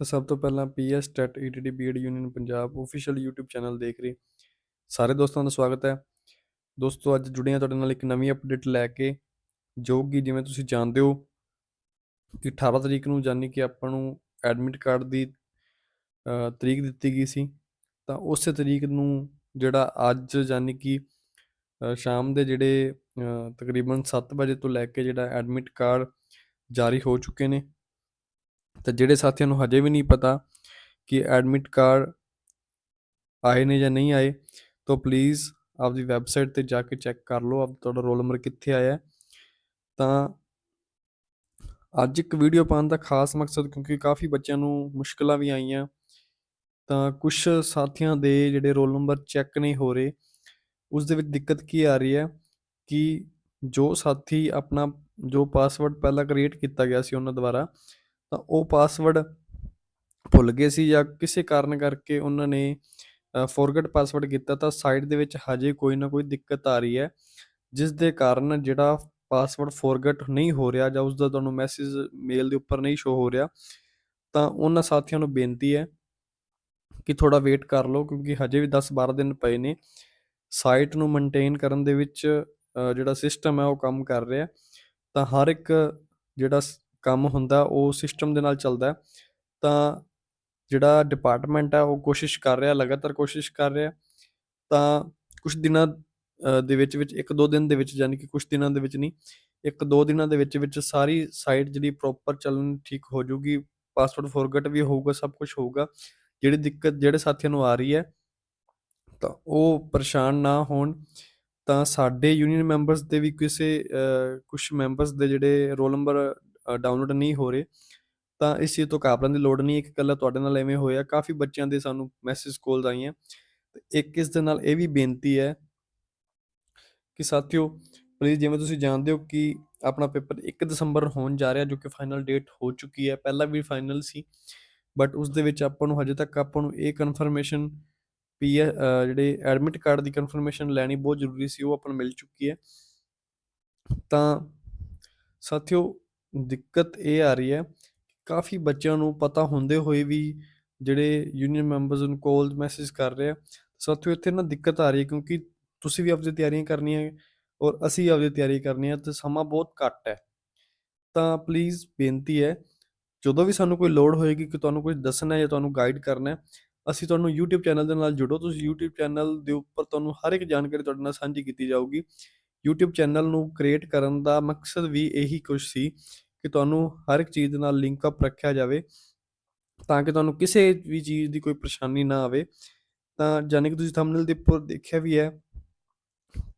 ਤਾਂ ਸਭ ਤੋਂ ਪਹਿਲਾਂ PS TET ETT BEd union Punjab official YouTube channel ਦੇਖ ਰਹੇ। ਸਾਰੇ ਦੋਸਤਾਂ ਦਾ ਸਵਾਗਤ ਹੈ। ਦੋਸਤੋ, ਅੱਜ ਜੁੜੇ ਹਾਂ ਤੁਹਾਡੇ ਨਾਲ ਇੱਕ ਨਵੀਂ ਅਪਡੇਟ ਲੈ ਕੇ, ਜੋ ਕਿ ਜਿਵੇਂ ਤੁਸੀਂ ਜਾਣਦੇ ਹੋ ਕਿ 18 ਤਰੀਕ ਨੂੰ ਜਾਨੀ ਕਿ ਆਪਾਂ ਨੂੰ ਐਡਮਿਟ ਕਾਰਡ ਦੀ ਤਰੀਕ ਦਿੱਤੀ ਗਈ ਸੀ। ਤਾਂ ਉਸੇ ਤਰੀਕ ਨੂੰ ਜਿਹੜਾ ਅੱਜ ਜਾਨੀ ਕਿ ਸ਼ਾਮ ਦੇ ਜਿਹੜੇ ਤਕਰੀਬਨ 7 ਵਜੇ ਤੋਂ ਲੈ ਕੇ ਜਿਹੜਾ ਐਡਮਿਟ ਕਾਰਡ ਜਾਰੀ ਹੋ ਚੁੱਕੇ ਨੇ। ਤਾਂ ਜਿਹੜੇ ਸਾਥੀਆਂ ਨੂੰ ਹਜੇ ਵੀ ਨਹੀਂ ਪਤਾ ਕਿ ਐਡਮਿਟ ਕਾਰਡ ਆਏ ਨੇ ਜਾਂ ਨਹੀਂ ਆਏ, ਤਾਂ ਪਲੀਜ਼ ਆਪਦੀ ਵੈਬਸਾਈਟ ਤੇ ਜਾ ਕੇ ਚੈੱਕ ਕਰ ਲਓ ਆਪ ਤੁਹਾਡਾ ਰੋਲ ਨੰਬਰ ਕਿੱਥੇ ਆਇਆ ਤਾਂ ਅੱਜ ਇੱਕ ਵੀਡੀਓ ਪਾਉਣ ਦਾ ਖਾਸ ਮਕਸਦ, ਕਿਉਂਕਿ ਕਾਫੀ ਬੱਚਿਆਂ ਨੂੰ ਮੁਸ਼ਕਲਾਂ ਵੀ ਆਈਆਂ, ਤਾਂ ਕੁਝ ਸਾਥੀਆਂ ਦੇ ਜਿਹੜੇ ਰੋਲ ਨੰਬਰ ਚੈੱਕ ਨਹੀਂ ਹੋ ਰਹੇ, ਉਸ ਦੇ ਵਿੱਚ ਦਿੱਕਤ ਕੀ ਆ ਰਹੀ ਹੈ ਕਿ ਜੋ ਸਾਥੀ ਆਪਣਾ, ਜੋ ਪਾਸਵਰਡ ਪਹਿਲਾਂ ਕ੍ਰੀਏਟ ਕੀਤਾ ਗਿਆ ਸੀ ਉਹਨਾਂ ਦੁਆਰਾ ਤਾਂ ਉਹ ਪਾਸਵਰਡ ਭੁੱਲ ਗਏ ਸੀ ਜਾਂ ਕਿਸੇ ਕਾਰਨ ਕਰਕੇ ਉਹਨਾਂ ਨੇ ਫੋਰਗੇਟ ਪਾਸਵਰਡ ਕੀਤਾ ਤਾਂ ਸਾਈਟ ਦੇ ਵਿੱਚ ਹਜੇ ਕੋਈ ਨਾ ਕੋਈ ਦਿੱਕਤ ਆ ਰਹੀ ਹੈ, ਜਿਸ ਦੇ ਕਾਰਨ ਜਿਹੜਾ ਪਾਸਵਰਡ ਫੋਰਗੇਟ ਨਹੀਂ ਹੋ ਰਿਹਾ ਜਾਂ ਉਸ ਦਾ ਤੁਹਾਨੂੰ ਮੈਸੇਜ ਮੇਲ ਦੇ ਉੱਪਰ ਨਹੀਂ ਸ਼ੋ ਹੋ ਰਿਹਾ, ਤਾਂ ਉਹਨਾਂ ਸਾਥੀਆਂ ਨੂੰ ਬੇਨਤੀ ਹੈ ਕਿ ਥੋੜਾ ਵੇਟ ਕਰ ਲਓ ਕਿਉਂਕਿ ਹਜੇ ਵੀ 10-12 ਦਿਨ ਪਏ ਨੇ ਸਾਈਟ ਨੂੰ ਮੇਨਟੇਨ ਕਰਨ ਦੇ ਵਿੱਚ ਜਿਹੜਾ ਸਿਸਟਮ ਹੈ ਉਹ ਕੰਮ ਕਰ ਰਿਹਾ, ਤਾਂ ਹਰ ਇੱਕ ਜਿਹੜਾ ਕੰਮ ਹੁੰਦਾ, ਉਹ ਸਿਸਟਮ ਦੇ ਨਾਲ ਚੱਲਦਾ ਤਾਂ ਜਿਹੜਾ ਡਿਪਾਰਟਮੈਂਟ ਹੈ, ਉਹ ਕੋਸ਼ਿਸ਼ ਕਰ ਰਿਹਾ, ਲਗਾਤਾਰ ਕੋਸ਼ਿਸ਼ ਕਰ ਰਿਹਾ, ਤਾਂ ਕੁਝ ਦਿਨਾਂ ਦੇ ਵਿੱਚ ਵਿੱਚ, ਇੱਕ ਦੋ ਦਿਨ ਦੇ ਵਿੱਚ ਯਾਨੀ ਕਿ ਕੁਝ ਦਿਨਾਂ ਦੇ ਵਿੱਚ ਨਹੀਂ, ਇੱਕ ਦੋ ਦਿਨਾਂ ਦੇ ਵਿੱਚ ਵਿੱਚ ਸਾਰੀ ਸਾਈਟ ਜਿਹੜੀ ਪ੍ਰੋਪਰ ਚੱਲਣ ਠੀਕ ਹੋ ਜਾਊਗੀ ਪਾਸਵਰਡ ਫੋਰਗੇਟ ਵੀ ਹੋਊਗਾ, ਸਭ ਕੁਝ ਹੋਊਗਾ, ਜਿਹੜੀ ਦਿੱਕਤ, ਜਿਹੜੇ ਸਾਥੀਆਂ ਨੂੰ ਆ ਰਹੀ ਹੈ, ਤਾਂ ਉਹ ਪਰੇਸ਼ਾਨ ਨਾ ਹੋਣ, ਤਾਂ ਸਾਡੇ ਯੂਨੀਅਨ ਮੈਂਬਰਸ ਦੇ ਵੀ ਕਿਸੇ ਕੁਝ ਮੈਂਬਰਸ ਦੇ ਜਿਹੜੇ ਰੋਲ ਨੰਬਰ ਡਾਊਨਲੋਡ ਨਹੀਂ ਹੋ ਰਹੇ, ਤਾਂ ਇਸ ਚੀਜ਼ ਤੋਂ ਘਾਬਰਨ ਦੀ ਲੋੜ ਨਹੀਂ, ਇੱਕ ਇਕੱਲਾ ਤੁਹਾਡੇ ਨਾਲ ਐਵੇਂ ਹੋਇਆ, ਕਾਫੀ ਬੱਚਿਆਂ ਦੇ ਸਾਨੂੰ ਮੈਸੇਜ ਕਾਲਸ ਆਈਆਂ, ਤੇ ਇੱਕ ਇਸ ਦੇ ਨਾਲ ਇਹ ਵੀ ਬੇਨਤੀ ਹੈ ਕਿ ਸਾਥੀਓ ਪਲੀਜ਼ ਜਿਵੇਂ ਤੁਸੀਂ ਜਾਣਦੇ ਹੋ ਕਿ ਆਪਣਾ ਪੇਪਰ 1 ਦਸੰਬਰ ਹੋਣ ਜਾ ਰਿਹਾ, ਜੋ ਕਿ ਫਾਈਨਲ ਡੇਟ ਹੋ ਚੁੱਕੀ ਹੈ, ਪਹਿਲਾਂ ਵੀ ਫਾਈਨਲ ਸੀ ਬਟ ਉਸ ਦੇ ਵਿੱਚ ਆਪਾਂ ਨੂੰ ਹਜੇ ਤੱਕ ਆਪਾਂ ਨੂੰ ਇਹ ਕਨਫਰਮੇਸ਼ਨ ਪੀ ਜਿਹੜੇ ਐਡਮਿਟ ਕਾਰਡ ਦੀ ਕਨਫਰਮੇਸ਼ਨ ਲੈਣੀ ਬਹੁਤ ਜ਼ਰੂਰੀ ਸੀ, ਉਹ ਆਪਾਂ ਨੂੰ ਮਿਲ ਚੁੱਕੀ ਹੈ, ਤਾਂ ਸਾਥੀਓ ਦਿੱਕਤ ਇਹ ਆ ਰਹੀ ਹੈ ਕਾਫੀ ਬੱਚਿਆਂ ਨੂੰ ਪਤਾ ਹੁੰਦੇ ਹੋਏ ਵੀ ਜਿਹੜੇ ਯੂਨੀਅਨ ਮੈਂਬਰਸ ਨੂੰ ਕਾਲ ਮੈਸੇਜ ਕਰ ਰਹੇ ਆ। ਸਾਥੀਓ ਇੱਥੇ ਨਾ ਦਿੱਕਤ ਆ ਰਹੀ ਹੈ ਕਿਉਂਕਿ ਤੁਸੀਂ ਵੀ ਆਪਣੀ ਤਿਆਰੀਆਂ ਕਰਨੀਆਂ ਹੈ ਔਰ ਅਸੀਂ ਆਪਦੀ ਤਿਆਰੀ ਕਰਨੀ ਹੈ ਤੇ ਸਮਾਂ ਬਹੁਤ ਘੱਟ ਹੈ। ਤਾਂ ਪਲੀਜ਼ ਬੇਨਤੀ ਹੈ, ਜਦੋਂ ਵੀ ਸਾਨੂੰ ਕੋਈ ਲੋੜ ਹੋਏਗੀ ਕਿ ਤੁਹਾਨੂੰ ਕੁਝ ਦੱਸਣਾ ਹੈ ਜਾਂ ਤੁਹਾਨੂੰ ਗਾਈਡ ਕਰਨਾ ਹੈ, ਅਸੀਂ ਤੁਹਾਨੂੰ YouTube ਚੈਨਲ ਦੇ ਨਾਲ ਜੁੜੋ। ਤੁਸੀਂ YouTube ਚੈਨਲ ਦੇ ਉੱਪਰ ਤੁਹਾਨੂੰ ਹਰ ਇੱਕ ਜਾਣਕਾਰੀ ਤੁਹਾਡੇ ਨਾਲ ਸਾਂਝੀ ਕੀਤੀ ਜਾਊਗੀ। YouTube ਚੈਨਲ ਨੂੰ ਕ੍ਰੀਏਟ ਕਰਨ ਦਾ ਮਕਸਦ ਵੀ ਇਹੀ ਕੁਝ ਸੀ ਕਿ ਤੁਹਾਨੂੰ ਹਰ ਇੱਕ ਚੀਜ਼ ਨਾਲ ਲਿੰਕ ਅਪ ਰੱਖਿਆ ਜਾਵੇ ਤਾਂ ਕਿ ਤੁਹਾਨੂੰ ਕਿਸੇ ਵੀ ਚੀਜ਼ ਦੀ ਕੋਈ ਪਰੇਸ਼ਾਨੀ ਨਾ ਆਵੇ। ਤਾਂ ਜਾਨੀ ਕਿ ਤੁਸੀਂ ਥੰਬਨੇਲ ਦੇ ਉੱਪਰ ਦੇਖਿਆ ਵੀ ਹੈ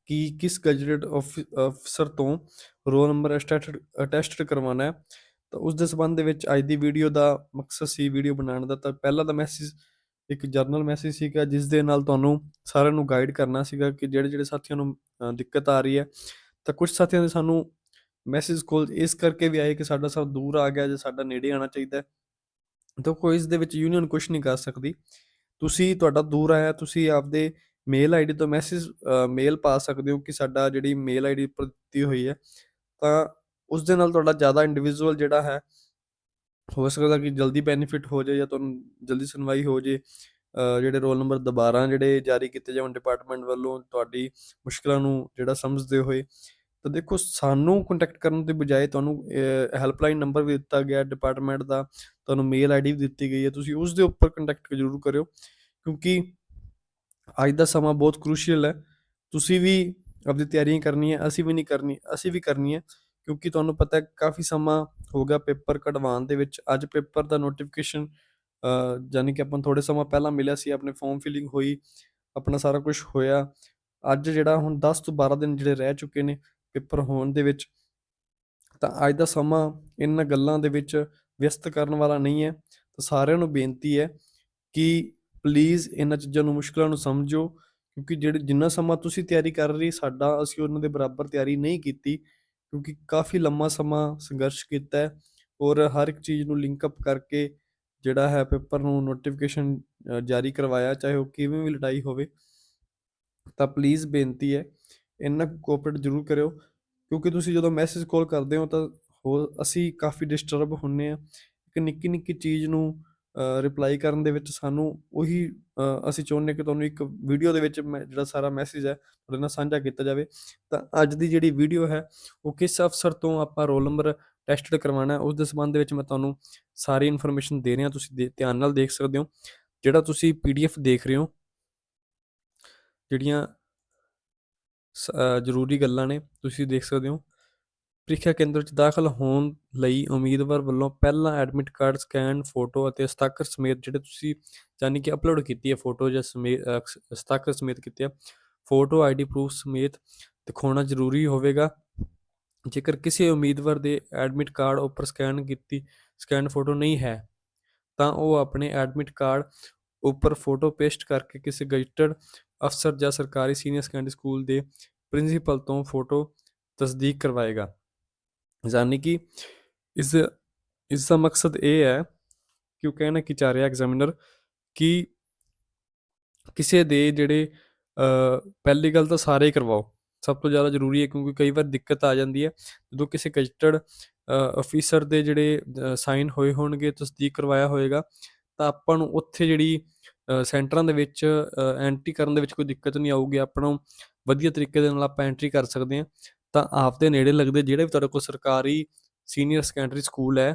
ਕਿ ਕਿਸ ਗੈਜਟ ਅਫਸਰ ਤੋਂ ਰੋਲ ਨੰਬਰ ਅਟੈਸਟਡ ਅਟੈਸਟਡ ਕਰਵਾਉਣਾ ਹੈ। ਤਾਂ ਉਸ ਦੇ ਸੰਬੰਧ ਦੇ ਵਿੱਚ ਅੱਜ ਦੀ ਵੀਡੀਓ ਦਾ ਮਕਸਦ ਸੀ ਵੀਡੀਓ ਬਣਾਉਣ ਦਾ। ਤਾਂ ਪਹਿਲਾ ਤਾਂ ਮੈਸੇਜ ਇੱਕ ਜਰਨਲ ਮੈਸੇਜ ਸੀਗਾ ਜਿਸ ਦੇ ਨਾਲ ਤੁਹਾਨੂੰ ਸਾਰਿਆਂ ਨੂੰ ਗਾਈਡ ਕਰਨਾ ਸੀਗਾ ਕਿ ਜਿਹੜੇ ਜਿਹੜੇ ਸਾਥੀਆਂ ਨੂੰ ਅ, ਦਿੱਕਤ ਆ ਰਹੀ ਹੈ ਤਾਂ ਕੁਝ ਸਾਥੀਆਂ ਦੇ ਸਾਨੂੰ ਮੈਸੇਜ ਕੋਲ ਇਸ ਕਰਕੇ ਵੀ ਆਏ ਕਿ ਸਾਡਾ ਸਭ ਦੂਰ ਆ ਗਿਆ ਜਾਂ ਸਾਡਾ ਨੇੜੇ ਆਉਣਾ ਚਾਹੀਦਾ ਹੈ ਤਾਂ ਕੋਈ ਇਸ ਦੇ ਵਿੱਚ ਯੂਨੀਅਨ ਕੁਝ ਨਹੀਂ ਕਰ ਸਕਦੀ। ਤੁਸੀਂ ਤੁਹਾਡਾ ਦੂਰ ਆਇਆ ਤੁਸੀਂ ਆਪਦੇ ਮੇਲ ਆਈਡੀ ਤੋਂ ਮੈਸੇਜ ਮੇਲ ਪਾ ਸਕਦੇ ਹੋ ਕਿ ਸਾਡਾ ਜਿਹੜੀ ਮੇਲ ਆਈਡੀ ਉੱਪਰ ਦਿੱਤੀ ਹੋਈ ਹੈ ਤਾਂ ਉਸ ਦੇ ਨਾਲ ਤੁਹਾਡਾ ਜ਼ਿਆਦਾ ਇੰਡੀਵਿਜੂਅਲ ਜਿਹੜਾ ਹੈ ਹੋ ਸਕਦਾ ਕਿ ਜਲਦੀ ਬੈਨੀਫਿਟ ਹੋ ਜਾਏ ਜਾਂ ਤੁਹਾਨੂੰ ਜਲਦੀ ਸੁਣਵਾਈ ਹੋ ਜੇ ਜਿਹੜੇ ਰੋਲ ਨੰਬਰ ਦੁਬਾਰਾ ਜਿਹੜੇ ਜਾਰੀ ਕੀਤੇ ਜਾਣ ਡਿਪਾਰਟਮੈਂਟ ਵੱਲੋਂ ਤੁਹਾਡੀ ਮੁਸ਼ਕਲਾਂ ਨੂੰ ਜਿਹੜਾ ਸਮਝਦੇ ਹੋਏ। ਤਾਂ ਦੇਖੋ, ਸਾਨੂੰ ਕੰਟੈਕਟ ਕਰਨ ਦੀ ਬਜਾਏ ਤੁਹਾਨੂੰ ਹੈਲਪਲਾਈਨ ਨੰਬਰ ਵੀ ਦਿੱਤਾ ਗਿਆ ਡਿਪਾਰਟਮੈਂਟ ਦਾ। ਤੁਹਾਨੂੰ ਮੇਲ ਆਈਡੀ ਵੀ ਦਿੱਤੀ ਗਈ ਹੈ। ਤੁਸੀਂ ਉਸ ਦੇ ਉੱਪਰ ਕੰਟੈਕਟ ਜ਼ਰੂਰ ਕਰਿਓ। ਕਿਉਂਕਿ ਅੱਜ ਦਾ ਸਮਾਂ ਬਹੁਤ ਕ੍ਰੂਸ਼ੀਅਲ ਹੈ। ਤੁਸੀਂ ਵੀ ਆਪਣੀ ਤਿਆਰੀਆਂ ਕਰਨੀ ਹੈ ਅਸੀਂ ਵੀ ਨਹੀਂ ਕਰਨੀ, ਅਸੀਂ ਵੀ ਕਰਨੀ ਹੈ ਕਿਉਂਕਿ ਤੁਹਾਨੂੰ ਪਤਾ ਹੈ ਕਾਫੀ ਸਮਾਂ ਹੋ ਗਿਆ ਪੇਪਰ ਕਢਵਾਉਣ ਦੇ ਵਿੱਚ। ਅੱਜ ਪੇਪਰ ਦਾ ਨੋਟੀਫਿਕੇਸ਼ਨ ਯਾਨੀ ਕਿ ਆਪਾਂ ਨੂੰ ਥੋੜੇ ਸਮਾਂ ਪਹਿਲਾਂ ਮਿਲਿਆ ਸੀ, ਆਪਣੇ ਫਾਰਮ ਫਿਲਿੰਗ ਹੋਈ, ਆਪਣਾ ਸਾਰਾ ਕੁਝ ਹੋਇਆ। ਅੱਜ ਜਿਹੜਾ ਹੁਣ 10 ਤੋਂ 12 ਦਿਨ ਜਿਹੜੇ ਰਹਿ ਚੁੱਕੇ ਨੇ ਪੇਪਰ ਹੋਣ ਦੇ ਵਿੱਚ, ਤਾਂ ਅੱਜ ਦਾ ਸਮਾਂ ਇਹਨਾਂ ਗੱਲਾਂ ਦੇ ਵਿੱਚ ਵਿਅਸਤ ਕਰਨ ਵਾਲਾ ਨਹੀਂ ਹੈ। ਤਾਂ ਸਾਰਿਆਂ ਨੂੰ ਬੇਨਤੀ ਹੈ ਕਿ ਪਲੀਜ਼ ਇਹਨਾਂ ਚੀਜ਼ਾਂ ਨੂੰ, ਮੁਸ਼ਕਲਾਂ ਨੂੰ ਸਮਝੋ, ਕਿਉਂਕਿ ਜਿਹੜੇ ਜਿੰਨਾ ਸਮਾਂ ਤੁਸੀਂ ਤਿਆਰੀ ਕਰ ਰਹੇ, ਸਾਡਾ ਅਸੀਂ ਉਹਨਾਂ ਦੇ ਬਰਾਬਰ ਤਿਆਰੀ ਨਹੀਂ ਕੀਤੀ। ਕਿਉਂਕਿ ਕਾਫੀ ਲੰਮਾ ਸਮਾਂ ਸੰਘਰਸ਼ ਕੀਤਾ ਹੈ ਔਰ ਹਰ ਇੱਕ ਚੀਜ਼ ਨੂੰ ਲਿੰਕ ਅਪ ਕਰਕੇ ਜਿਹੜਾ ਹੈ ਪੇਪਰ ਨੂੰ ਨੋਟੀਫਿਕੇਸ਼ਨ ਜਾਰੀ ਕਰਵਾਇਆ, ਚਾਹੇ ਉਹ ਕਿਵੇਂ ਵੀ ਲੜਾਈ ਹੋਵੇ, ਤਾਂ ਪਲੀਜ਼ ਬੇਨਤੀ ਹੈ ਇਹਨਾਂ ਕੋਆਪਰੇਟ ਜ਼ਰੂਰ ਕਰਿਓ, ਕਿਉਂਕਿ ਤੁਸੀਂ ਜਦੋਂ ਮੈਸੇਜ ਕਾਲ ਕਰਦੇ ਹੋ ਤਾਂ ਹੋ, ਅਸੀਂ ਕਾਫੀ ਡਿਸਟਰਬ ਹੁੰਨੇ ਆ ਇੱਕ ਨਿੱਕੀ ਨਿੱਕੀ ਚੀਜ਼ ਨੂੰ ਰਿਪਲਾਈ ਕਰਨ ਦੇ ਵਿੱਚ ਸਾਨੂੰ ਉਹੀ ਅਸੀਂ ਚਾਹੁੰਦੇ ਕਿ ਤੁਹਾਨੂੰ ਇੱਕ ਵੀਡੀਓ ਦੇ ਵਿੱਚ ਮੈਂ ਜਿਹੜਾ ਸਾਰਾ ਮੈਸੇਜ ਹੈ, ਤੁਹਾਡੇ ਨਾਲ ਸਾਂਝਾ ਕੀਤਾ ਜਾਵੇ। ਤਾਂ ਅੱਜ ਦੀ ਜਿਹੜੀ ਵੀਡੀਓ ਹੈ, ਉਹ ਕਿਸ ਅਫਸਰ ਤੋਂ ਆਪਾਂ ਰੋਲ ਨੰਬਰ ਟੈਸਟਡ ਕਰਵਾਉਣਾ ਹੈ, ਉਸ ਦੇ ਸੰਬੰਧ ਵਿੱਚ ਮੈਂ ਤੁਹਾਨੂੰ ਸਾਰੀ ਇਨਫੋਰਮੇਸ਼ਨ ਦੇ ਰਿਹਾ। ਤੁਸੀਂ ਦੇ- ਧਿਆਨ ਨਾਲ ਦੇਖ ਸਕਦੇ ਹੋ, ਜਿਹੜਾ ਤੁਸੀਂ ਪੀਡੀਐਫ ਦੇਖ ਰਹੇ ਹੋ, ਜਿਹੜੀਆਂ ਜ਼ਰੂਰੀ ਗੱਲਾਂ ਨੇ, ਤੁਸੀਂ ਦੇਖ ਸਕਦੇ ਹੋ। ਪ੍ਰੀਖਿਆ ਕੇਂਦਰ 'ਚ ਦਾਖਲ ਹੋਣ ਲਈ ਉਮੀਦਵਾਰ ਵੱਲੋਂ ਪਹਿਲਾਂ ਐਡਮਿਟ ਕਾਰਡ ਸਕੈਨ ਫੋਟੋ ਅਤੇ ਹਸਤਾਖਰ ਸਮੇਤ ਜਿਹੜੇ ਤੁਸੀਂ ਯਾਨੀ ਕਿ ਅਪਲੋਡ ਕੀਤੀ ਹੈ ਫੋਟੋ ਜਾਂ ਸਮੇਤ ਅ, ਹਸਤਾਖਰ ਸਮੇਤ ਕੀਤੀ ਹੈ ਫੋਟੋ ਆਈਡੀ ਪ੍ਰੂਫ ਸਮੇਤ ਦਿਖਾਉਣਾ ਜ਼ਰੂਰੀ ਹੋਵੇਗਾ। ਜੇਕਰ ਕਿਸੇ ਉਮੀਦਵਾਰ ਦੇ ਐਡਮਿਟ ਕਾਰਡ ਉੱਪਰ ਸਕੈਨ ਕੀਤੀ ਸਕੈਨ ਫੋਟੋ ਨਹੀਂ ਹੈ ਤਾਂ ਉਹ ਆਪਣੇ ਐਡਮਿਟ ਕਾਰਡ ਉੱਪਰ ਫੋਟੋ ਪੇਸਟ ਕਰਕੇ ਕਿਸੇ ਗਜ਼ਟਡ ਅਫਸਰ ਜਾਂ ਸਰਕਾਰੀ ਸੀਨੀਅਰ ਸੈਕੰਡਰੀ ਸਕੂਲ ਦੇ ਪ੍ਰਿੰਸੀਪਲ ਤੋਂ ਫੋਟੋ ਤਸਦੀਕ ਕਰਵਾਏਗਾ। ਯਾਨੀ ਕਿ ਇਸ ਇਸ ਦਾ ਮਕਸਦ ਇਹ ਹੈ ਕਿ ਉਹ ਕਹਿਣਾ ਕਿ ਚਾਹ ਰਿਹਾ ਐਗਜ਼ਾਮੀਨਰ ਕਿ ਕਿਸੇ ਦੇ ਜਿਹੜੇ ਪਹਿਲੀ ਗੱਲ ਤਾਂ ਸਾਰੇ ਹੀ ਕਰਵਾਓ। ਸਭ ਤੋਂ ਜ਼ਿਆਦਾ ਜ਼ਰੂਰੀ ਹੈ ਕਿਉਂਕਿ ਕਈ ਵਾਰ ਦਿੱਕਤ ਆ ਜਾਂਦੀ ਹੈ। ਜਦੋਂ ਕਿਸੇ ਗਜ਼ਟਡ ਅਫੀਸਰ ਦੇ ਜਿਹੜੇ ਸਾਈਨ ਹੋਏ ਹੋਣਗੇ, ਤਸਦੀਕ ਕਰਵਾਇਆ ਹੋਏਗਾ, ਤਾਂ ਆਪਾਂ ਨੂੰ ਉੱਥੇ ਜਿਹੜੀ ਸੈਂਟਰਾਂ ਦੇ ਵਿੱਚ ਐਂਟਰੀ ਕਰਨ ਦੇ ਵਿੱਚ ਕੋਈ ਦਿੱਕਤ ਨਹੀਂ ਆਊਗੀ। ਆਪਾਂ ਨੂੰ ਵਧੀਆ ਤਰੀਕੇ ਦੇ ਨਾਲ ਆਪਾਂ ਐਂਟਰੀ ਕਰ ਸਕਦੇ ਹਾਂ। ਤਾਂ ਆਪ ਦੇ ਨੇੜੇ ਲੱਗਦੇ ਜਿਹੜੇ ਵੀ ਤੁਹਾਡੇ ਕੋਲ ਸਰਕਾਰੀ ਸੀਨੀਅਰ ਸੈਕੰਡਰੀ ਸਕੂਲ ਹੈ,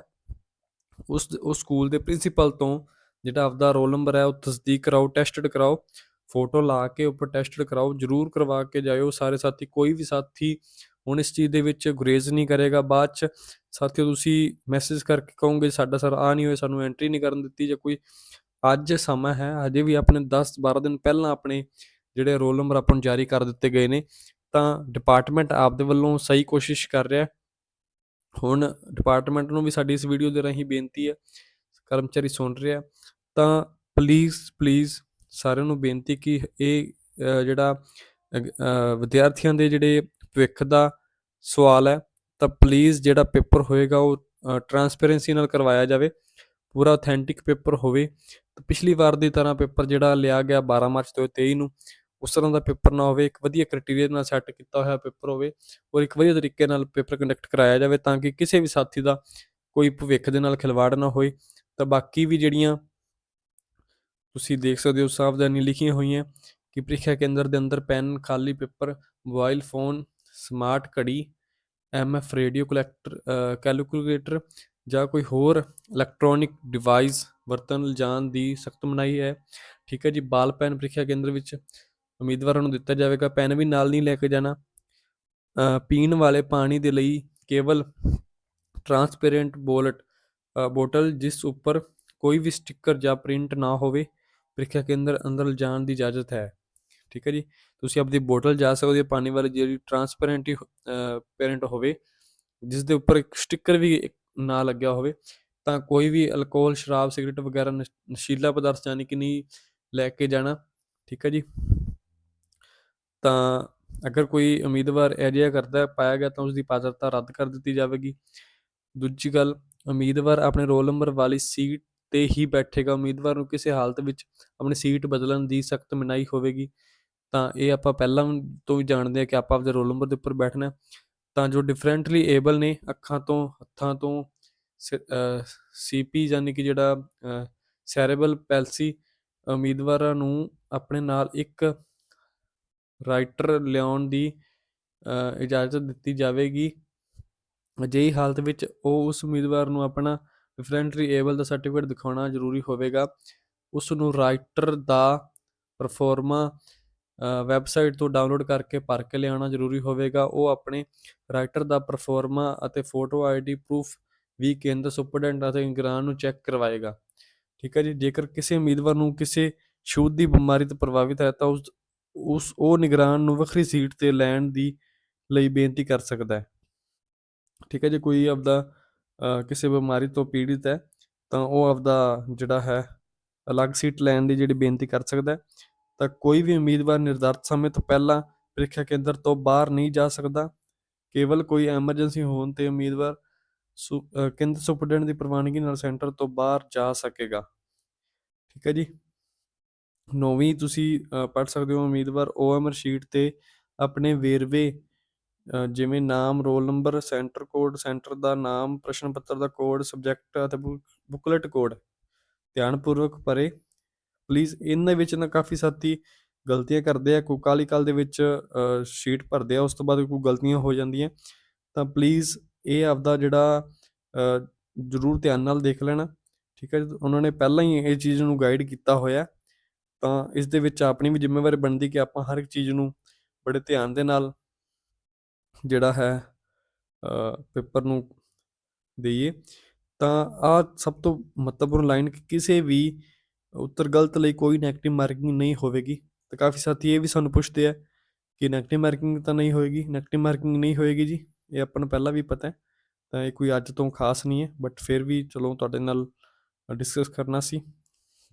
ਉਸ ਉਸ ਸਕੂਲ ਦੇ ਪ੍ਰਿੰਸੀਪਲ ਤੋਂ ਜਿਹੜਾ ਆਪਦਾ ਰੋਲ ਨੰਬਰ ਹੈ, ਉਹ ਤਸਦੀਕ ਕਰਾਓ ਟੈਸਟਡ ਕਰਾਓ ਫੋਟੋ ਲਾ ਕੇ ਉੱਪਰ ਟੈਸਟਡ ਕਰਾਓ, ਜਰੂਰ ਕਰਵਾ ਕੇ ਜਾਇਓ। ਸਾਰੇ ਸਾਥੀ, ਕੋਈ ਵੀ ਸਾਥੀ ਹੁਣ ਇਸ ਚੀਜ਼ ਦੇ ਵਿੱਚ ਗੁਰੇਜ਼ ਨਹੀਂ ਕਰੇਗਾ। ਬਾਅਦ ਚ ਸਾਥੀਓ, ਤੁਸੀਂ ਮੈਸੇਜ ਕਰਕੇ ਕਹੋਗੇ, ਸਾਡਾ ਸਰ ਆ ਨਹੀਂ ਹੋਇਆ, ਸਾਨੂੰ ਐਂਟਰੀ ਨਹੀਂ ਕਰਨ ਦਿੱਤੀ ਜਾਂ ਕੋਈ ਅੱਜ ਸਮਾਂ ਹੈ, ਹਜੇ ਵੀ ਆਪਣੇ 10 12 ਦਿਨ ਪਹਿਲਾਂ ਆਪਣੇ ਜਿਹੜੇ ਰੋਲ ਨੰਬਰ ਆਪਾਂ ਨੂੰ ਜਾਰੀ ਕਰ ਦਿੱਤੇ ਗਏ ਨੇ ਤਾਂ ਡਿਪਾਰਟਮੈਂਟ ਆਪਦੇ ਵੱਲੋਂ ਸਹੀ ਕੋਸ਼ਿਸ਼ ਕਰ ਰਿਹਾ ਹੁਣ ਡਿਪਾਰਟਮੈਂਟ ਨੂੰ ਵੀ ਸਾਡੀ ਇਸ ਵੀਡੀਓ ਦੇ ਰਾਹੀਂ ਬੇਨਤੀ ਹੈ, ਕਰਮਚਾਰੀ ਸੁਣ ਰਿਹਾ ਤਾਂ ਪਲੀਜ਼ ਪਲੀਜ਼ ਸਾਰਿਆਂ ਨੂੰ ਬੇਨਤੀ ਕਿ ਇਹ ਜਿਹੜਾ ਵਿਦਿਆਰਥੀਆਂ ਦੇ ਜਿਹੜੇ ਭਵਿੱਖ ਦਾ ਸਵਾਲ ਹੈ, ਤਾਂ ਪਲੀਜ਼ ਜਿਹੜਾ ਪੇਪਰ ਹੋਏਗਾ ਉਹ ਟਰਾਂਸਪੇਰੈਂਸੀ ਨਾਲ ਕਰਵਾਇਆ ਜਾਵੇ, ਪੂਰਾ ਆਥੈਂਟਿਕ ਪੇਪਰ ਹੋਵੇ। ਤਾਂ ਪਿਛਲੀ ਵਾਰ ਦੀ ਤਰ੍ਹਾਂ ਪੇਪਰ ਜਿਹੜਾ ਲਿਆ ਗਿਆ 12 ਮਾਰਚ 2023 ਨੂੰ ਉਸ ਤਰ੍ਹਾਂ ਦਾ ਪੇਪਰ ਨਾ ਹੋਵੇ, ਇੱਕ ਵਧੀਆ ਕ੍ਰਾਈਟੇਰੀਆ ਨਾਲ ਸੈੱਟ ਕੀਤਾ ਹੋਇਆ ਪੇਪਰ ਹੋਵੇ ਔਰ ਇੱਕ ਵਧੀਆ ਤਰੀਕੇ ਨਾਲ ਪੇਪਰ ਕੰਡਕਟ ਕਰਾਇਆ ਜਾਵੇ ਤਾਂ ਕਿ ਕਿਸੇ ਵੀ ਸਾਥੀ ਦਾ ਕੋਈ ਭਵਿੱਖ ਦੇ ਨਾਲ ਖਿਲਵਾੜ ਨਾ ਹੋਏ। ਤਾਂ ਬਾਕੀ ਵੀ ਜਿਹੜੀਆਂ ਤੁਸੀਂ ਦੇਖ ਸਕਦੇ ਹੋ ਸਾਵਧਾਨੀ ਲਿਖੀਆਂ ਹੋਈਆਂ ਕਿ ਪ੍ਰੀਖਿਆ ਕੇਂਦਰ ਦੇ ਅੰਦਰ ਪੈਨ, ਖਾਲੀ ਪੇਪਰ, ਮੋਬਾਈਲ ਫੋਨ, ਸਮਾਰਟ ਘੜੀ ਐਮਐਫ ਰੇਡੀਓ ਕਲੈਕਟਰ ਕੈਲਕੂਲੇਟਰ ਜਾਂ ਕੋਈ ਹੋਰ ਇਲੈਕਟ੍ਰੋਨਿਕ ਡਿਵਾਈਸ ਵਰਤਣ ਲਿਜਾਣ ਦੀ ਸਖਤ ਮਨਾਹੀ ਹੈ। ਠੀਕ ਹੈ ਜੀ, ਬਾਲ ਪੈਨ ਪ੍ਰੀਖਿਆ ਕੇਂਦਰ ਵਿੱਚ ਉਮੀਦਵਾਰਾਂ ਨੂੰ ਦਿੱਤਾ ਜਾਵੇਗਾ, ਪੈਨ ਵੀ ਨਾਲ ਨਹੀਂ ਲੈ ਕੇ ਜਾਣਾ। ਪੀਣ ਵਾਲੇ ਪਾਣੀ ਦੇ ਲਈ ਕੇਵਲ ਟਰਾਂਸਪੇਰੈਂਟ ਬੋਲਟ ਬੋਟਲ ਜਿਸ ਉੱਪਰ ਕੋਈ ਵੀ ਸਟicker ਜਾਂ ਪ੍ਰਿੰਟ ਨਾ ਹੋਵੇ, ਪ੍ਰੀਖਿਆ ਕੇਂਦਰ ਅੰਦਰ ਲਿਜਾਣ ਦੀ ਇਜਾਜ਼ਤ ਹੈ। ਠੀਕ ਹੈ ਜੀ? ਤੁਸੀਂ ਆਪਣੀ ਬੋਟਲ ਜਾ ਸਕਦੇ ਹੋ, ਪਾਣੀ ਵਾਲੀ ਜਿਹੜੀ ਟਰਾਂਸਪੇਰੈਂਟ ਪੇਰੈਂਟ ਹੋਵੇ, ਜਿਸ ਦੇ ਉੱਪਰ ਇੱਕ ਸਟicker ਵੀ ਨਾ ਲੱਗਿਆ ਹੋਵੇ, ਤਾਂ ਕੋਈ ਵੀ ਅਲਕੋਹਲ ਸ਼ਰਾਬ ਸਿਗਰਟ ਵਗੈਰਾ ਨਸ਼- ਨਸ਼ੀਲਾ ਪਦਾਰਥ ਯਾਨੀ ਕਿ ਨਹੀਂ ਲੈ ਕੇ ਜਾਣਾ। ਠੀਕ ਹੈ ਜੀ? ਤਾਂ ਅਗਰ ਕੋਈ ਉਮੀਦਵਾਰ ਅਜਿਹਾ ਕਰਦਾ ਪਾਇਆ ਗਿਆ ਤਾਂ ਉਸ ਦੀ ਪਾत्रਤਾ ਰੱਦ ਕਰ ਦਿੱਤੀ ਜਾਵੇਗੀ। ਦੂਜੀ ਗੱਲ, ਉਮੀਦਵਾਰ ਆਪਣੇ ਰੋਲ ਨੰਬਰ ਵਾਲੀ ਸੀਟ ਤੇ ਹੀ ਬੈਠੇਗਾ। ਉਮੀਦਵਾਰ ਨੂੰ ਕਿਸੇ ਹਾਲਤ ਵਿੱਚ ਆਪਣੀ ਸੀਟ ਬਦਲਣ ਦੀ ਸਖਤ ਮਨਾਹੀ ਹੋਵੇਗੀ। ਤਾਂ ਇਹ ਆਪਾਂ ਪਹਿਲਾਂ ਤੋਂ ਹੀ ਜਾਣਦੇ ਹਾਂ ਕਿ ਆਪਾਂ ਆਪਦੇ ਰੋਲ ਨੰਬਰ ਦੇ ਉੱਪਰ ਬੈਠਣਾ ਤਾਂ ਜੋ ਡਿਫਰੈਂਟਲੀ ਏਬਲ ਨੇ ਅੱਖਾਂ ਤੋਂ, ਹੱਥਾਂ ਤੋਂ ਸੀਪੀ ਯਾਨੀ ਕਿ ਜਿਹੜਾ ਸੈਰੇਬਲ ਪੈਲਸੀ ਉਮੀਦਵਾਰਾਂ ਨੂੰ ਆਪਣੇ ਨਾਲ ਇੱਕ ਰਾਈਟਰ ਲਿਆਉਣ ਦੀ ਇਜਾਜ਼ਤ ਦਿੱਤੀ ਜਾਵੇਗੀ। ਅਜਿਹੀ ਹਾਲਤ ਵਿੱਚ ਉਹ ਉਸ ਉਮੀਦਵਾਰ ਨੂੰ ਆਪਣਾ ਡਿਫਰੈਂਟਲੀ ਏਬਲ ਦਾ ਸਰਟੀਫਿਕੇਟ ਦਿਖਾਉਣਾ ਜ਼ਰੂਰੀ ਹੋਵੇਗਾ। ਉਸ ਨੂੰ ਰਾਈਟਰ ਦਾ ਪਰਫਾਰਮਾ ਵੈਬਸਾਈਟ ਤੋਂ ਡਾਊਨਲੋਡ ਕਰਕੇ ਭਰ ਕੇ ਲਿਆਉਣਾ ਜ਼ਰੂਰੀ ਹੋਵੇਗਾ। ਉਹ ਆਪਣੇ ਰਾਈਟਰ ਦਾ ਪਰਫਾਰਮਾ ਅਤੇ ਫੋਟੋ ਆਈਡੀ ਪ੍ਰੂਫ ਵੀ ਕੇਂਦਰ ਸੁਪਰਡੈਂਟ ਅਤੇ ਨਿਗਰਾਨ ਨੂੰ ਚੈੱਕ ਕਰਵਾਏਗਾ। ਠੀਕ ਹੈ ਜੀ? ਜੇਕਰ ਕਿਸੇ ਉਮੀਦਵਾਰ ਨੂੰ ਕਿਸੇ ਛੂਤ ਦੀ ਬਿਮਾਰੀ ਤੋਂ ਪ੍ਰਭਾਵਿਤ ਹੈ ਤਾਂ ਉਸ ਉਸ ਉਹ ਨਿਗਰਾਨ ਨੂੰ ਵੱਖਰੀ ਸੀਟ ਤੇ ਲੈਣ ਦੀ ਲਈ ਬੇਨਤੀ ਕਰ ਸਕਦਾ ਹੈ। ਠੀਕ ਹੈ, ਜੇ ਕੋਈ ਆਪਦਾ ਕਿਸੇ ਬਿਮਾਰੀ ਤੋਂ ਪੀੜਿਤ ਹੈ, ਤਾਂ ਉਹ ਆਪਦਾ ਜਿਹੜਾ ਹੈ, ਅਲੱਗ ਸੀਟ ਲੈਣ ਦੀ ਜਿਹੜੀ ਬੇਨਤੀ ਕਰ ਸਕਦਾ ਹੈ। ਤਾਂ ਕੋਈ ਵੀ ਉਮੀਦਵਾਰ ਨਿਰਧਾਰਤ ਸਮੇਂ ਤੋਂ ਪਹਿਲਾਂ ਪ੍ਰੀਖਿਆ ਕੇਂਦਰ ਤੋਂ ਬਾਹਰ ਨਹੀਂ ਜਾ ਸਕਦਾ। ਕੇਵਲ ਕੋਈ ਐਮਰਜੈਂਸੀ ਹੋਣ ਤੇ ਉਮੀਦਵਾਰ ਸੁ- ਕੇਂਦਰ ਸੁਪਰਡੈਂਟ ਦੀ ਪ੍ਰਵਾਨਗੀ ਨਾਲ ਸੈਂਟਰ ਤੋਂ ਬਾਹਰ ਜਾ ਸਕੇਗਾ। ਠੀਕ ਹੈ ਜੀ। ਨੌਵੀਂ ਤੁਸੀਂ ਪੜ੍ਹ ਸਕਦੇ ਹੋ ਉਮੀਦਵਾਰ ਓਐਮਆਰ ਸ਼ੀਟ ਤੇ ਆਪਣੇ ਵੇਰਵੇ ਜਿਵੇਂ ਨਾਮ, roll number, centre code, centre ਦਾ ਨਾਮ, ਪ੍ਰਸ਼ਨ ਪੱਤਰ ਦਾ ਕੋਡ, ਸਬਜੈਕਟ ਅਤੇ ਬੁਕਲੇਟ ਕੋਡ। ਧਿਆਨਪੂਰਵਕ ਪੜ੍ਹੇ। ਪਲੀਜ਼, ਇਹਨਾਂ ਵਿੱਚ ਨਾ ਕਾਫੀ ਸਾਥੀ ਗਲਤੀਆਂ ਕਰਦੇ ਆ, ਕੋਈ ਕਾਹਲੀ ਕਾਲ ਦੇ ਵਿੱਚ ਸ਼ੀਟ ਭਰਦੇ ਆ, ਉਸ ਤੋਂ ਬਾਅਦ ਕੋਈ ਗਲਤੀਆਂ ਹੋ ਜਾਂਦੀਆਂ। ਤਾਂ ਪਲੀਜ਼, ਇਹ ਆਪਦਾ ਜਿਹੜਾ ਜ਼ਰੂਰ ਧਿਆਨ ਨਾਲ ਦੇਖ ਲੈਣਾ, ਠੀਕ ਹੈ ਜੀ? ਉਹਨਾਂ ਨੇ ਪਹਿਲਾਂ ਹੀ ਇਹ ਚੀਜ਼ ਨੂੰ ਗਾਈਡ ਕੀਤਾ ਹੋਇਆ। ਤਾਂ ਇਸ ਦੇ ਵਿੱਚ ਆਪਣੀ ਵੀ ਜ਼ਿੰਮੇਵਾਰੀ ਬਣਦੀ ਕਿ ਆਪਾਂ ਹਰ ਇੱਕ ਚੀਜ਼ ਨੂੰ ਬੜੇ ਧਿਆਨ ਦੇ ਨਾਲ ਜਿਹੜਾ ਹੈ ਪੇਪਰ ਨੂੰ ਦਈਏ। ਤਾਂ ਆ ਸਭ ਤੋਂ ਮਹੱਤਵਪੂਰਨ ਲਾਈਨ ਕਿ ਕਿਸੇ ਵੀ ਉੱਤਰ ਗਲਤ ਲਈ ਕੋਈ ਨੈਗੇਟਿਵ ਮਾਰਕਿੰਗ ਨਹੀਂ ਹੋਵੇਗੀ। ਤਾਂ ਕਾਫੀ ਸਾਥੀ ਇਹ ਵੀ ਸਾਨੂੰ ਪੁੱਛਦੇ ਆ ਕਿ ਨੈਗੇਟਿਵ ਮਾਰਕਿੰਗ ਤਾਂ ਨਹੀਂ ਹੋਏਗੀ ਨੈਗੇਟਿਵ ਮਾਰਕਿੰਗ ਨਹੀਂ ਹੋਏਗੀ ਜੀ, ਇਹ ਆਪਾਂ ਨੂੰ ਪਹਿਲਾਂ ਵੀ ਪਤਾ ਹੈ। ਤਾਂ ਇਹ ਕੋਈ ਅੱਜ ਤੋਂ ਖਾਸ ਨਹੀਂ ਹੈ ਬਟ ਫਿਰ ਵੀ ਚਲੋ ਤੁਹਾਡੇ ਨਾਲ ਡਿਸਕਸ ਕਰਨਾ ਸੀ।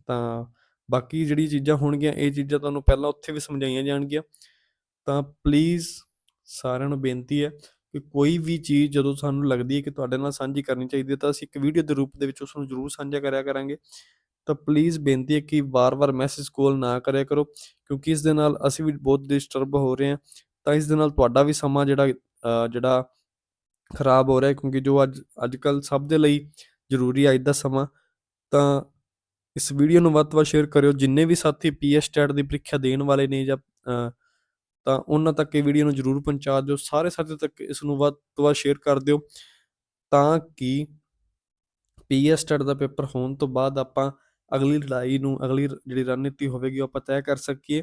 ਤਾਂ ਬਾਕੀ ਜਿਹੜੀ ਚੀਜ਼ਾਂ ਹੋਣਗੀਆਂ, ਇਹ ਚੀਜ਼ਾਂ ਤੁਹਾਨੂੰ ਪਹਿਲਾਂ ਉੱਥੇ ਵੀ ਸਮਝਾਈਆਂ ਜਾਣਗੀਆਂ। ਤਾਂ ਪਲੀਜ਼ ਸਾਰਿਆਂ ਨੂੰ ਬੇਨਤੀ ਹੈ ਕਿ ਕੋਈ ਵੀ ਚੀਜ਼ ਜਦੋਂ ਸਾਨੂੰ ਲੱਗਦੀ ਹੈ ਕਿ ਤੁਹਾਡੇ ਨਾਲ ਸਾਂਝੀ ਕਰਨੀ ਚਾਹੀਦੀ ਹੈ ਤਾਂ ਅਸੀਂ ਇੱਕ ਵੀਡੀਓ ਦੇ ਰੂਪ ਦੇ ਵਿੱਚ ਉਸ ਨੂੰ ਜ਼ਰੂਰ ਸਾਂਝਾ ਕਰਿਆ ਕਰਾਂਗੇ। ਤਾਂ ਪਲੀਜ਼ ਬੇਨਤੀ ਹੈ ਕਿ ਵਾਰ-ਵਾਰ ਮੈਸੇਜ ਕਾਲ ਨਾ ਕਰਿਆ ਕਰੋ, ਕਿਉਂਕਿ ਇਸ ਦੇ ਨਾਲ ਅਸੀਂ ਵੀ ਬਹੁਤ ਡਿਸਟਰਬ ਹੋ ਰਹੇ ਹਾਂ। ਤਾਂ ਇਸ ਦੇ ਨਾਲ ਤੁਹਾਡਾ ਵੀ ਸਮਾਂ ਜਿਹੜਾ ਜਿਹੜਾ ਖਰਾਬ ਹੋ ਰਿਹਾ ਕਿਉਂਕਿ ਜੋ ਅੱਜ ਅੱਜ ਕੱਲ ਸਭ ਦੇ ਲਈ ਜ਼ਰੂਰੀ ਹੈ ਅੱਜ ਦਾ ਸਮਾਂ। ਤਾਂ ਇਸ ਵੀਡੀਓ ਨੂੰ ਵੱਧ ਤੋਂ ਵੱਧ ਸ਼ੇਅਰ ਕਰਿਓ। ਜਿੰਨੇ ਵੀ ਸਾਥੀ ਪੀਐਸ ਟੈਟ ਦੀ ਪ੍ਰੀਖਿਆ ਦੇਣ ਵਾਲੇ ਨੇ ਜਾਂ ਤਾਂ ਉਹਨਾਂ ਤੱਕ ਇਹ ਵੀਡੀਓ ਨੂੰ ਜ਼ਰੂਰ ਪਹੁੰਚਾ ਦਿਓ। ਸਾਰੇ ਸਾਥੀ ਤੱਕ ਇਸ ਨੂੰ ਵੱਧ ਤੋਂ ਵੱਧ ਸ਼ੇਅਰ ਕਰ ਦਿਓ ਤਾਂ ਕਿ ਪੀਐਸ ਟੈਟ ਦਾ ਪੇਪਰ ਹੋਣ ਤੋਂ ਬਾਅਦ ਆਪਾਂ ਅਗਲੀ ਲੜਾਈ ਨੂੰ, ਅਗਲੀ ਜਿਹੜੀ ਰਣਨੀਤੀ ਹੋਵੇਗੀ, ਉਹ ਆਪਾਂ ਤੈਅ ਕਰ ਸਕੀਏ।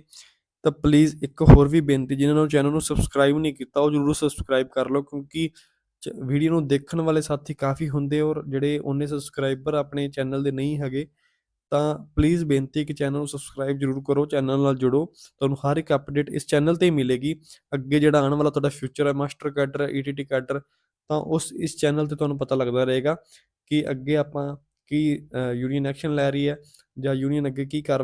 ਤਾਂ ਪਲੀਜ਼ ਇੱਕ ਹੋਰ ਵੀ ਬੇਨਤੀ, ਜਿਨ੍ਹਾਂ ਨੂੰ ਚੈਨਲ ਨੂੰ ਸਬਸਕ੍ਰਾਈਬ ਨਹੀਂ ਕੀਤਾ, ਉਹ ਜ਼ਰੂਰ ਸਬਸਕ੍ਰਾਈਬ ਕਰ ਲਓ ਕਿਉਂਕਿ ਵੀਡੀਓ ਨੂੰ ਦੇਖਣ ਵਾਲੇ ਸਾਥੀ ਕਾਫੀ ਹੁੰਦੇ ਔਰ ਜਿਹੜੇ ਉਹਨੇ ਸਬਸਕ੍ਰਾਈਬਰ ਆਪਣੇ ਚੈਨਲ ਦੇ ਨਹੀਂ ਹੈਗੇ ਤਾਂ ਪਲੀਜ਼ ਬੇਨਤੀ ਕਿ ਚੈਨਲ ਨੂੰ ਸਬਸਕ੍ਰਾਈਬ ਜ਼ਰੂਰ ਕਰੋ ਚੈਨਲ ਨਾਲ ਜੁੜੋ। ਤੁਹਾਨੂੰ ਹਰ ਇੱਕ ਅਪਡੇਟ ਇਸ ਚੈਨਲ ਤੇ ਹੀ ਮਿਲੇਗੀ। ਅੱਗੇ ਜਿਹੜਾ ਆਉਣ ਵਾਲਾ ਤੁਹਾਡਾ ਫਿਊਚਰ ਹੈ ਮਾਸਟਰ ਕੈਡਰ ਈਟੀਟੀ ਕੈਡਰ ਤਾਂ ਉਸ, ਇਸ ਚੈਨਲ ਤੇ ਤੁਹਾਨੂੰ ਪਤਾ ਲੱਗਦਾ ਰਹੇਗਾ ਕਿ ਅੱਗੇ ਆਪਾਂ ਕੀ ਯੂਨੀਅਨ ਐਕਸ਼ਨ ਲੈ ਰਹੀ ਹੈ ਜਾਂ ਯੂਨੀਅਨ ਅੱਗੇ ਕੀ ਕਰ